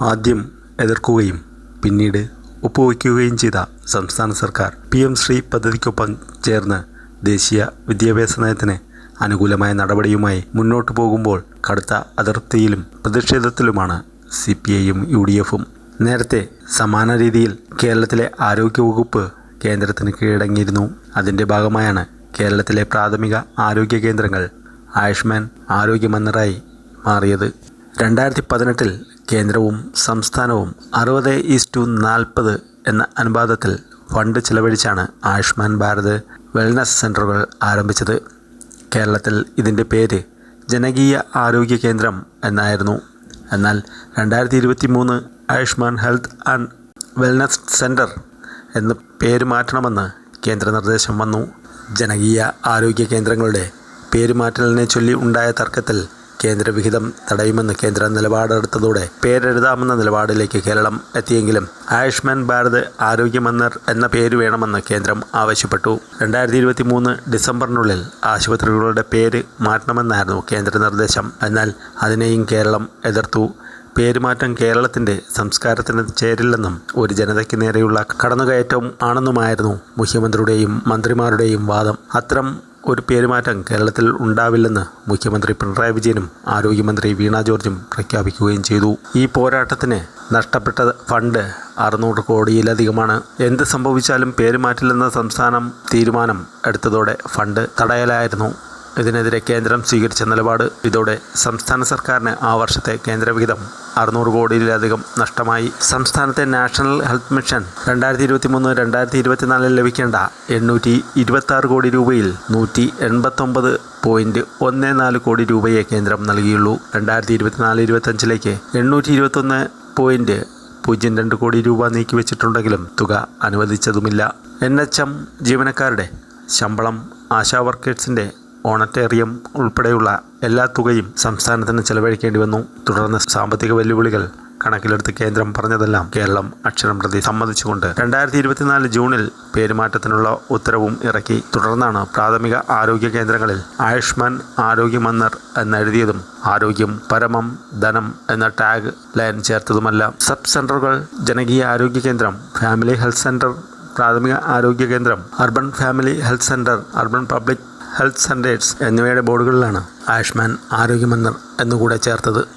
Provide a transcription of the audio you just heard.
ആദ്യം എതിർക്കുകയും പിന്നീട് ഒപ്പുവയ്ക്കുകയും ചെയ്ത സംസ്ഥാന സർക്കാർ പി എം ശ്രീ പദ്ധതിക്കൊപ്പം ചേർന്ന് ദേശീയ വിദ്യാഭ്യാസ നയത്തിന് അനുകൂലമായ നടപടിയുമായി മുന്നോട്ടു പോകുമ്പോൾ കടുത്ത അതിർത്തിയിലും പ്രതിഷേധത്തിലുമാണ് സി പി ഐയും യു ഡി എഫും. നേരത്തെ സമാന രീതിയിൽ കേരളത്തിലെ ആരോഗ്യവകുപ്പ് കേന്ദ്രത്തിന് കീഴടങ്ങിയിരുന്നു. അതിന്റെ ഭാഗമായാണ് കേരളത്തിലെ പ്രാഥമിക ആരോഗ്യ കേന്ദ്രങ്ങൾ ആയുഷ്മാൻ ആരോഗ്യമന്ത്രായി മാറിയത്. രണ്ടായിരത്തി പതിനെട്ടിൽ കേന്ദ്രവും സംസ്ഥാനവും അറുപത് ഈസ് ടു നാൽപ്പത് എന്ന അനുപാതത്തിൽ ഫണ്ട് ചിലവഴിച്ചാണ് ആയുഷ്മാൻ ഭാരത് വെൽനസ് സെന്ററുകൾ ആരംഭിച്ചത്. കേരളത്തിൽ ഇതിന്റെ പേര് ജനകീയ ആരോഗ്യ കേന്ദ്രം എന്നായിരുന്നു. എന്നാൽ രണ്ടായിരത്തി ഇരുപത്തി മൂന്ന് Ayushman health and wellness centre എന്ന് പേര് മാറ്റണമെന്ന് കേന്ദ്ര നിർദ്ദേശം വന്നു. ജനകീയ ആരോഗ്യ കേന്ദ്രങ്ങളുടെ പേരുമാറ്റലിനെ ചൊല്ലി ഉണ്ടായ തർക്കത്തിൽ കേന്ദ്രവിഹിതം തടയുമെന്ന് കേന്ദ്ര നിലപാടെടുത്തതോടെ പേരെഴുതാമെന്ന നിലപാടിലേക്ക് കേരളം എത്തിയെങ്കിലും ആയുഷ്മാൻ ഭാരത് ആരോഗ്യമന്ദർ എന്ന പേര് വേണമെന്ന് കേന്ദ്രം ആവശ്യപ്പെട്ടു. രണ്ടായിരത്തി ഇരുപത്തി മൂന്ന് ഡിസംബറിനുള്ളിൽ ആശുപത്രികളുടെ പേര് മാറ്റണമെന്നായിരുന്നു കേന്ദ്ര നിർദ്ദേശം. എന്നാൽ അതിനെയും കേരളം എതിർത്തു. പേരുമാറ്റം കേരളത്തിന്റെ സംസ്കാരത്തിന് ചേരില്ലെന്നും ഒരു ജനതയ്ക്ക് നേരെയുള്ള കടന്നുകയറ്റവും ആണെന്നുമായിരുന്നു മുഖ്യമന്ത്രിയുടെയും മന്ത്രിമാരുടെയും വാദം. അത്തരം ഒരു പേരുമാറ്റം കേരളത്തിൽ ഉണ്ടാവില്ലെന്ന് മുഖ്യമന്ത്രി പിണറായി വിജയനും ആരോഗ്യമന്ത്രി വീണ ജോർജും പ്രഖ്യാപിക്കുകയും ചെയ്തു. ഈ പോരാട്ടത്തിന് നഷ്ടപ്പെട്ട ഫണ്ട് അറുന്നൂറ് കോടിയിലധികമാണ്. എന്ത് സംഭവിച്ചാലും പേരുമാറ്റില്ലെന്ന സംസ്ഥാനം തീരുമാനം എടുത്തതോടെ ഫണ്ട് തടയലായിരുന്നു. ഇതിനെതിരെ കേന്ദ്രം സ്വീകരിച്ച നിലപാട് ഇതോടെ സംസ്ഥാന സർക്കാരിന് ആ വർഷത്തെ കേന്ദ്രവിഹിതം അറുന്നൂറ് കോടിയിലധികം നഷ്ടമായി. സംസ്ഥാനത്തെ നാഷണൽ ഹെൽത്ത് മിഷൻ രണ്ടായിരത്തി ഇരുപത്തി മൂന്ന് രണ്ടായിരത്തി ഇരുപത്തിനാലിൽ ലഭിക്കേണ്ട എണ്ണൂറ്റി ഇരുപത്തി ആറ് കോടി രൂപയിൽ നൂറ്റി എൺപത്തൊമ്പത് പോയിന്റ് ഒന്ന് നാല് കോടി രൂപയെ കേന്ദ്രം നൽകിയുള്ളൂ. രണ്ടായിരത്തി ഇരുപത്തിനാല് ഇരുപത്തഞ്ചിലേക്ക് എണ്ണൂറ്റി ഇരുപത്തൊന്ന് പോയിന്റ് പൂജ്യം രണ്ട് കോടി രൂപ നീക്കിവെച്ചിട്ടുണ്ടെങ്കിലും തുക അനുവദിച്ചതുമില്ല. എൻ എച്ച് എം ജീവനക്കാരുടെ ശമ്പളം ആശാ വർക്കേഴ്സിന്റെ ഓണറ്റേറിയം ഉൾപ്പെടെയുള്ള എല്ലാ തുകയും സംസ്ഥാനത്തിന് ചെലവഴിക്കേണ്ടി വന്നു. തുടർന്ന് സാമ്പത്തിക വെല്ലുവിളികൾ കണക്കിലെടുത്ത് കേന്ദ്രം പറഞ്ഞതെല്ലാം കേരളം അക്ഷരം പ്രതി സമ്മതിച്ചുകൊണ്ട് രണ്ടായിരത്തി ഇരുപത്തിനാല് ജൂണിൽ പേരുമാറ്റത്തിനുള്ള ഉത്തരവും ഇറക്കി. തുടർന്നാണ് പ്രാഥമിക ആരോഗ്യ കേന്ദ്രങ്ങളിൽ ആയുഷ്മാൻ ആരോഗ്യമന്നർ എന്നെഴുതിയതും ആരോഗ്യം പരമം ധനം എന്ന ടാഗ് ലൈൻ ചേർത്തതുമല്ല. സബ് സെന്ററുകൾ ജനകീയ ആരോഗ്യ കേന്ദ്രം ഫാമിലി ഹെൽത്ത് സെന്റർ പ്രാഥമിക ആരോഗ്യ കേന്ദ്രം urban family health centre urban public health centres എന്നിവയുടെ ബോർഡുകളിലാണ് ആയുഷ്മാൻ ആരോഗ്യമന്നർ എന്നുകൂടെ ചേർത്തത്.